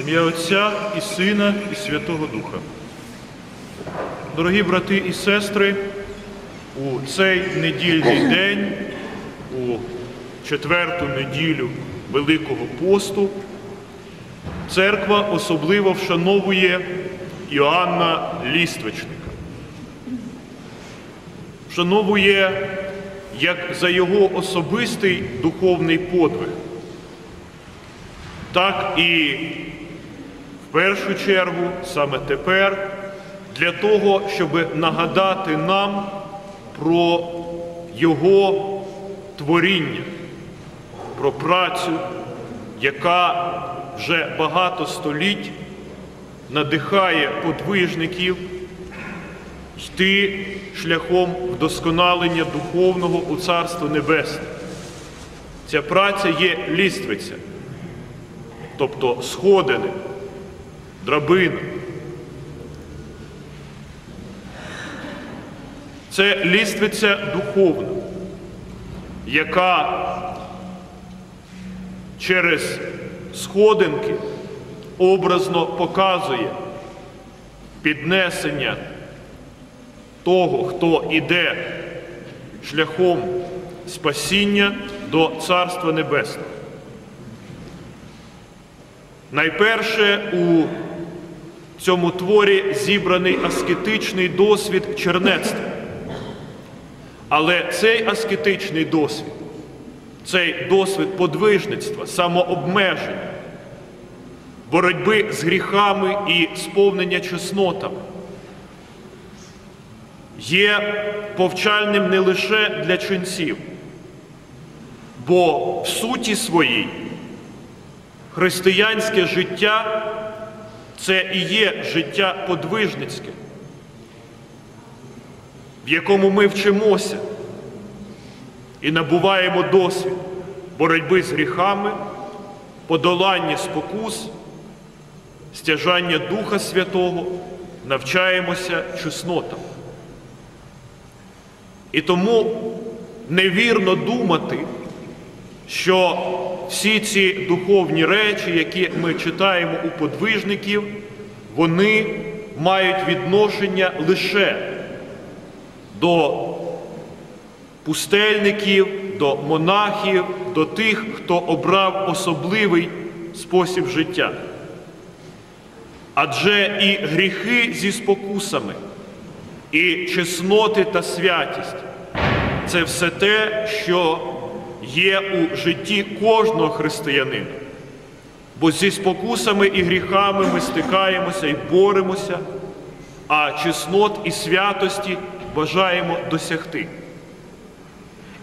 Ім'я Отця і Сина, і Святого Духа. Дорогі брати і сестри, у цей недільний день, у четверту неділю Великого посту, церква особливо вшановує Іоанна Ліствичника. Вшановує як за його особистий духовний подвиг, так і першу чергу саме тепер для того, щоб нагадати нам про його творіння, про працю, яка вже багато століть надихає подвижників йти шляхом вдосконалення духовного у Царство Небесне. Ця праця є ліствиця, тобто сходини, драбина. Це ліствиця духовна, яка через сходинки образно показує піднесення того, хто іде шляхом спасіння до Царства Небесного. Найперше у цьому творі зібраний аскетичний досвід чернецтва. Але цей аскетичний досвід, цей досвід подвижництва, самообмеження, боротьби з гріхами і сповнення чеснотами, є повчальним не лише для ченців, бо в суті своїй християнське життя це і є життя подвижницьке, в якому ми вчимося і набуваємо досвід боротьби з гріхами, подолання спокус, стяжання Духа Святого, навчаємося чеснотам. І тому невірно думати, що всі ці духовні речі, які ми читаємо у подвижників, вони мають відношення лише до пустельників, до монахів, до тих, хто обрав особливий спосіб життя. Адже і гріхи зі спокусами, і чесноти та святість це все те, що є у житті кожного християнина. Бо зі спокусами і гріхами ми стикаємося і боремося, а чеснот і святості бажаємо досягти.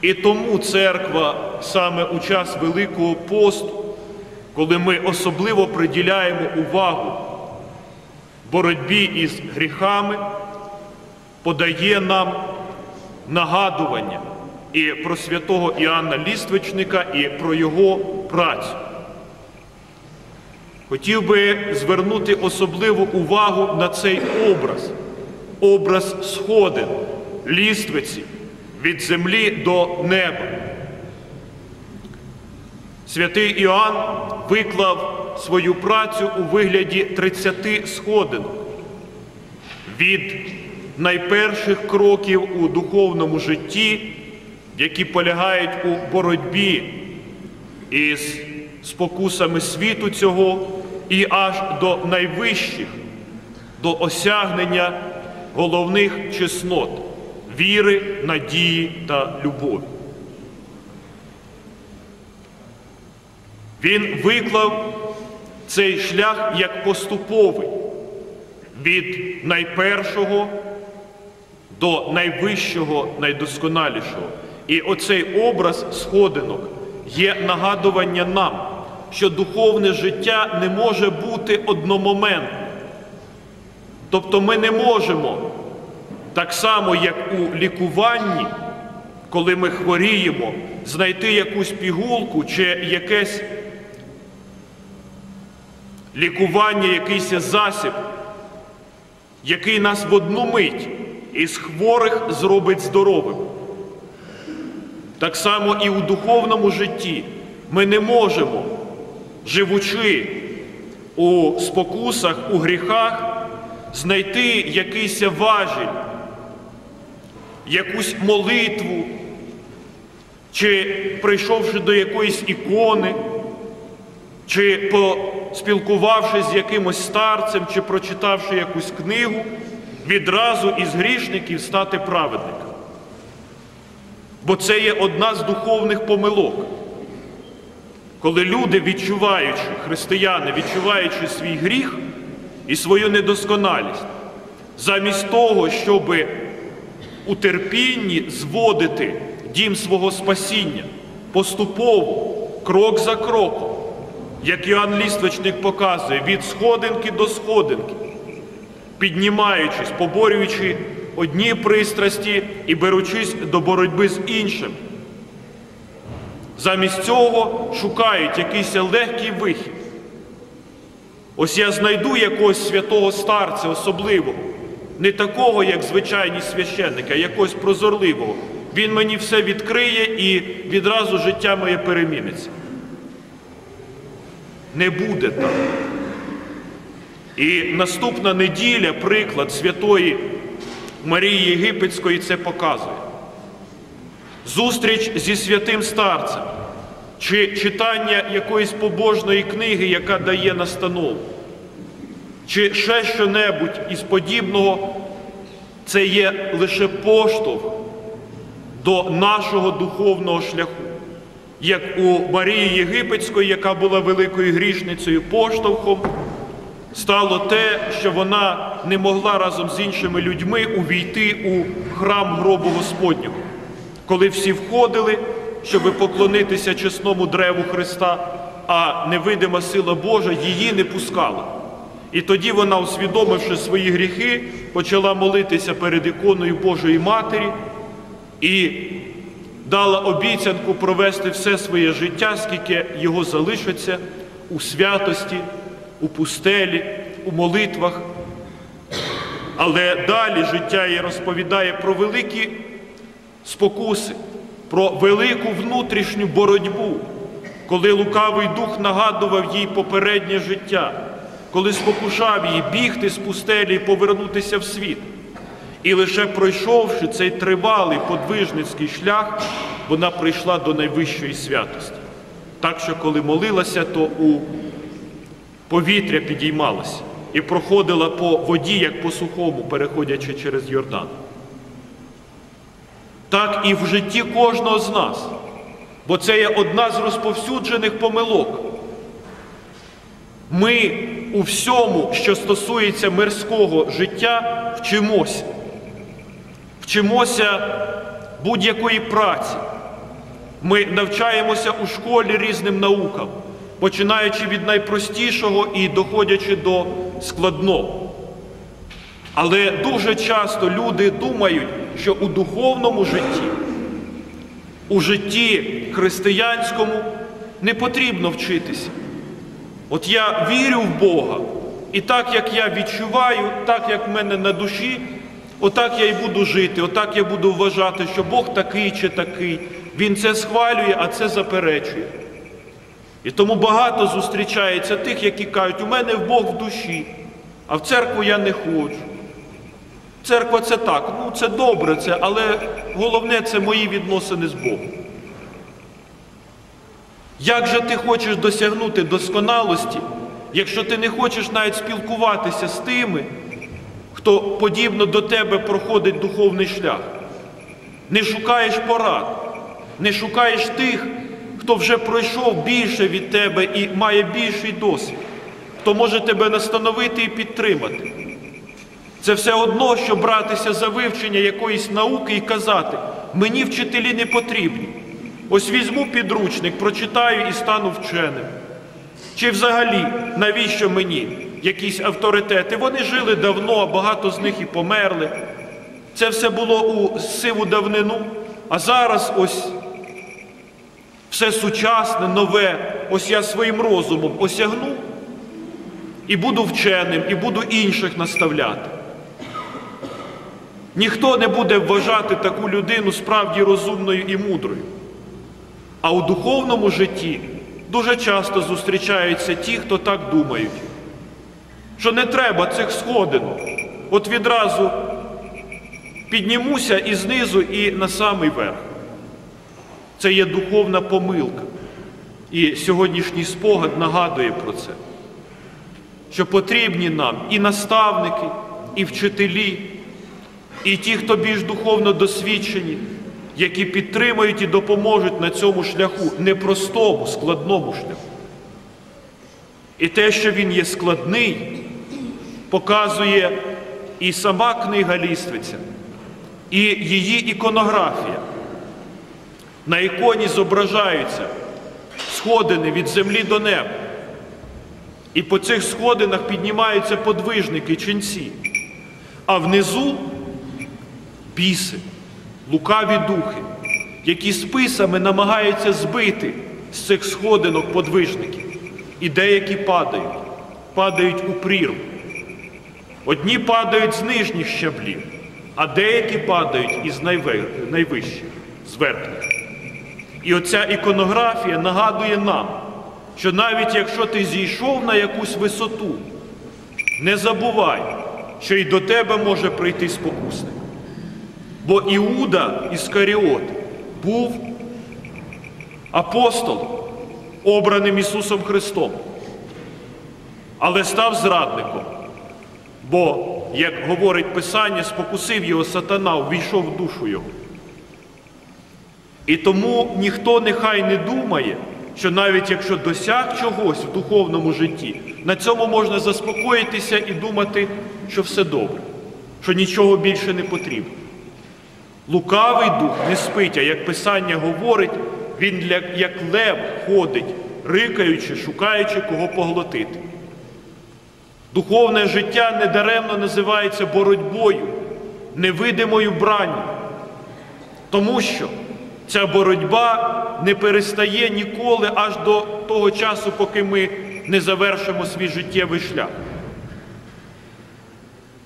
І тому церква саме у час Великого посту, коли ми особливо приділяємо увагу боротьбі із гріхами, подає нам нагадування і про святого Іоанна Ліствичника, і про його працю. Хотів би звернути особливу увагу на цей образ, образ сходин, ліствиці від землі до неба. Святий Іоанн виклав свою працю у вигляді 30 сходинок від найперших кроків у духовному житті, які полягають у боротьбі із спокусами світу цього, і аж до найвищих, до осягнення головних чеснот віри, надії та любові. Він виклав цей шлях як поступовий від найпершого до найвищого, найдосконалішого. І оцей образ сходинок є нагадування нам, що духовне життя не може бути одномоментним. Тобто ми не можемо, так само, як у лікуванні, коли ми хворіємо, знайти якусь пігулку чи якесь лікування, якийсь засіб, який нас в одну мить із хворих зробить здоровим. Так само і у духовному житті ми не можемо, живучи у спокусах, у гріхах знайти якийсь важіль, якусь молитву, чи прийшовши до якоїсь ікони, чи поспілкувавшись з якимось старцем, чи прочитавши якусь книгу, відразу із грішників стати праведником. Бо це є одна з духовних помилок. Коли люди, відчуваючи, християни, відчуваючи свій гріх і свою недосконалість, замість того, щоб у терпінні зводити дім свого спасіння поступово, крок за кроком, як Іоанн Ліствичник показує, від сходинки до сходинки, піднімаючись, поборюючи одні пристрасті і беручись до боротьби з іншим. Замість цього шукають якийсь легкий вихід. Ось я знайду якогось святого старця особливого, не такого, як звичайні священники, а якогось прозорливого. Він мені все відкриє і відразу життя моє переміниться. Не буде так. І наступна неділя, приклад святої Марії Єгипетської це показує. Зустріч зі святим старцем чи читання якоїсь побожної книги, яка дає настанову, чи ще що-небудь із подібного, це є лише поштовх до нашого духовного шляху. Як у Марії Єгипетської, яка була великою грішницею поштовхом, стало те, що вона не могла разом з іншими людьми увійти у храм гробу Господнього. Коли всі входили, щоб поклонитися чесному древу Христа, а невидима сила Божа її не пускала. І тоді вона, усвідомивши свої гріхи, почала молитися перед іконою Божої Матері і дала обіцянку провести все своє життя, скільки його залишиться у святості, у пустелі, у молитвах. Але далі життя їй розповідає про великі спокуси, про велику внутрішню боротьбу, коли лукавий дух нагадував їй попереднє життя, коли спокушав її бігти з пустелі і повернутися в світ. І лише пройшовши цей тривалий подвижницький шлях, вона прийшла до найвищої святості. Так що, коли молилася, то у повітря підіймалася і проходила по воді, як по сухому, переходячи через Йордан. Так і в житті кожного з нас, бо це є одна з розповсюджених помилок. Ми у всьому, що стосується мирського життя, вчимося. Вчимося будь-якої праці. Ми навчаємося у школі різним наукам, починаючи від найпростішого і доходячи до складного. Але дуже часто люди думають, що у духовному житті, у житті християнському не потрібно вчитися. От я вірю в Бога, і так як я відчуваю, так як в мене на душі, отак я й буду жити, отак я буду вважати, що Бог такий чи такий. Він це схвалює, а це заперечує. І тому багато зустрічається тих, які кажуть, у мене Бог в душі, а в церкву я не ходжу. Церква це так, ну це добре, це, але головне це мої відносини з Богом. Як же ти хочеш досягнути досконалості, якщо ти не хочеш навіть спілкуватися з тими, хто подібно до тебе проходить духовний шлях? Не шукаєш порад, не шукаєш тих, хто вже пройшов більше від тебе і має більший досвід, хто може тебе настановити і підтримати. Це все одно, що братися за вивчення якоїсь науки і казати, мені вчителі не потрібні. Ось візьму підручник, прочитаю і стану вченим. Чи взагалі, навіщо мені якісь авторитети? Вони жили давно, а багато з них і померли. Це все було у сиву давнину, а зараз ось все сучасне, нове, ось я своїм розумом осягну і буду вченим, і буду інших наставляти. Ніхто не буде вважати таку людину справді розумною і мудрою. А у духовному житті дуже часто зустрічаються ті, хто так думають. що не треба цих сходинок. От відразу піднімуся і знизу, і на самий верх. Це є духовна помилка. І сьогоднішній спогад нагадує про це, що потрібні нам і наставники, і вчителі, і ті, хто більш духовно досвідчені, які підтримують і допоможуть на цьому шляху, непростому, складному шляху. І те, що він є складний, показує і сама книга Ліствиця, і її іконографія. На іконі зображаються сходини від землі до неба. І по цих сходинах піднімаються подвижники, ченці, а внизу біси, лукаві духи, які списами намагаються збити з цих сходинок подвижників. І деякі падають, падають у прірву. Одні падають з нижніх щаблів, а деякі падають із найвищих, з верхніх. І оця іконографія нагадує нам, що навіть якщо ти зійшов на якусь висоту, не забувай, що і до тебе може прийти спокусник. Бо Іуда Іскаріот був апостолом, обраним Ісусом Христом, але став зрадником. Бо, як говорить Писання, спокусив його сатана, увійшов в душу його. І тому ніхто нехай не думає, що навіть якщо досяг чогось в духовному житті, на цьому можна заспокоїтися і думати, що все добре, що нічого більше не потрібно. Лукавий дух не спить, а як Писання говорить, він як лев ходить, рикаючи, шукаючи, кого поглотити. Духовне життя недаремно називається боротьбою, невидимою бранню, тому що ця боротьба не перестає ніколи аж до того часу, поки ми не завершимо свій життєвий шлях.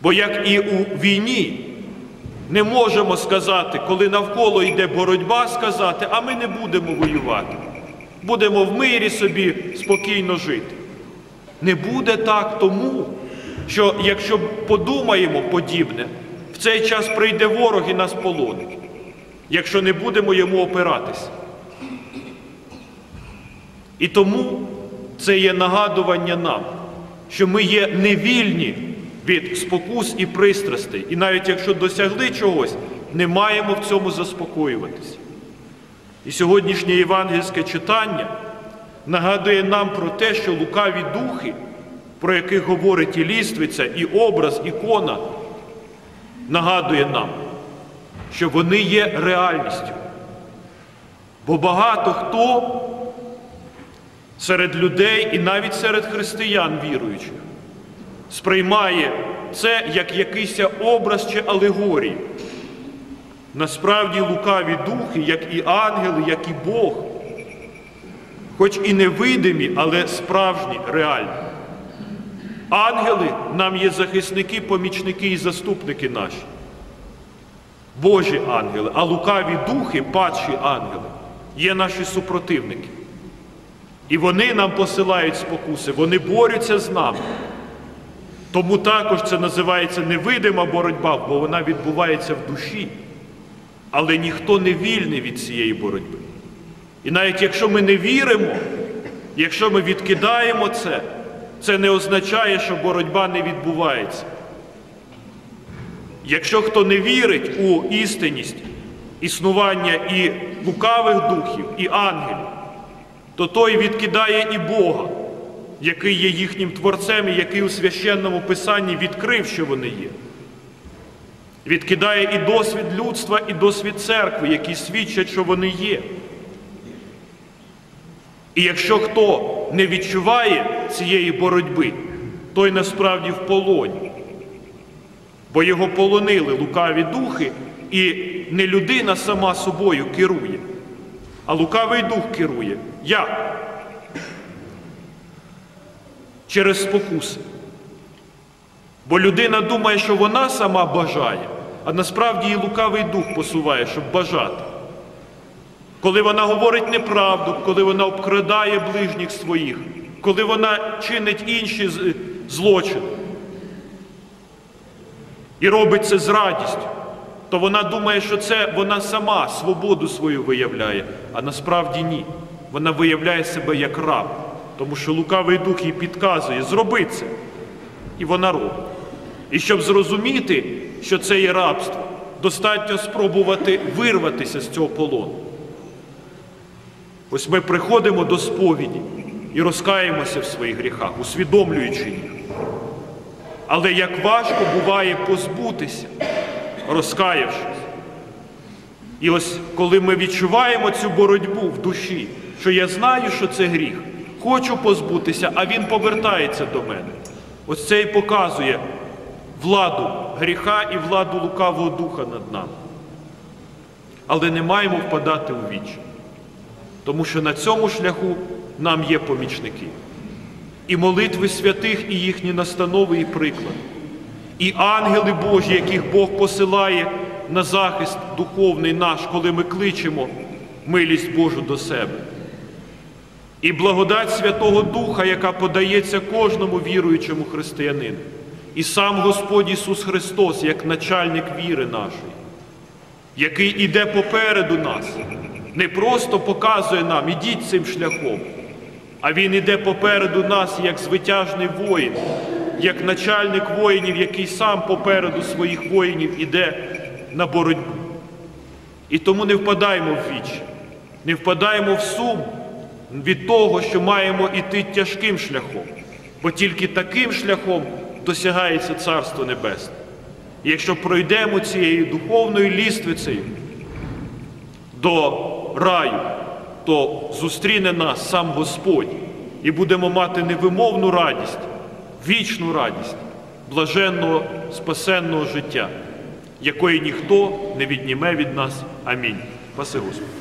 Бо як і у війні не можемо сказати, коли навколо йде боротьба, сказати, а ми не будемо воювати, будемо в мирі собі спокійно жити. Не буде так тому, що якщо подумаємо подібне, в цей час прийде ворог і нас полонить, якщо не будемо йому опиратися. І тому це є нагадування нам, що ми є невільні від спокус і пристрастей. І навіть якщо досягли чогось, не маємо в цьому заспокоюватися. І сьогоднішнє євангельське читання нагадує нам про те, що лукаві духи, про яких говорить і ліствиця, і образ, ікона, нагадує нам, що вони є реальністю. Бо багато хто серед людей і навіть серед християн віруючих сприймає це як якийсь образ чи алегорію. Насправді лукаві духи, як і ангели, як і Бог, хоч і невидимі, але справжні, реальні. Ангели нам є захисники, помічники і заступники наші. Божі ангели, а лукаві духи, падші ангели, є наші супротивники. І вони нам посилають спокуси, вони борються з нами. Тому також це називається невидима боротьба, бо вона відбувається в душі. Але ніхто не вільний від цієї боротьби. І навіть якщо ми не віримо, якщо ми відкидаємо це, це не означає, що боротьба не відбувається. Якщо хто не вірить у істинність існування і лукавих духів, і ангелів, то той відкидає і Бога, який є їхнім творцем і який у священному писанні відкрив, що вони є. Відкидає і досвід людства, і досвід церкви, які свідчать, що вони є. І якщо хто не відчуває цієї боротьби, той насправді в полоні. Бо його полонили лукаві духи, і не людина сама собою керує, а лукавий дух керує. Як? Через спокуси. Бо людина думає, що вона сама бажає, а насправді її лукавий дух посуває, щоб бажати. Коли вона говорить неправду, коли вона обкрадає ближніх своїх, коли вона чинить інші злочини і робить це з радістю, то вона думає, що це вона сама свободу свою виявляє, а насправді ні. Вона виявляє себе як раб, тому що лукавий дух їй підказує, зроби це. І вона робить. І щоб зрозуміти, що це є рабство, достатньо спробувати вирватися з цього полону. Ось ми приходимо до сповіді і розкаємося в своїх гріхах, усвідомлюючи їх. Але як важко буває позбутися, розкаявшись. І ось коли ми відчуваємо цю боротьбу в душі, що я знаю, що це гріх, хочу позбутися, а він повертається до мене. Ось це і показує владу гріха і владу лукавого духа над нами. Але не маємо впадати у віч, тому що на цьому шляху нам є помічники. І молитви святих, і їхні настанови і приклади, і ангели Божі, яких Бог посилає на захист духовний наш, коли ми кличемо милість Божу до себе. І благодать Святого Духа, яка подається кожному віруючому християнину. І сам Господь Ісус Христос, як начальник віри нашої, який іде попереду нас, не просто показує нам, ідіть цим шляхом, а Він іде попереду нас як звитяжний воїн, як начальник воїнів, який сам попереду своїх воїнів іде на боротьбу. І тому не впадаємо в віч, не впадаємо в сум від того, що маємо іти тяжким шляхом, бо тільки таким шляхом досягається Царство Небесне. І якщо пройдемо цією духовною ліствицею до раю, то зустріне нас сам Господь і будемо мати невимовну радість, вічну радість блаженного спасенного життя, якої ніхто не відніме від нас. Амінь. Паси Господь.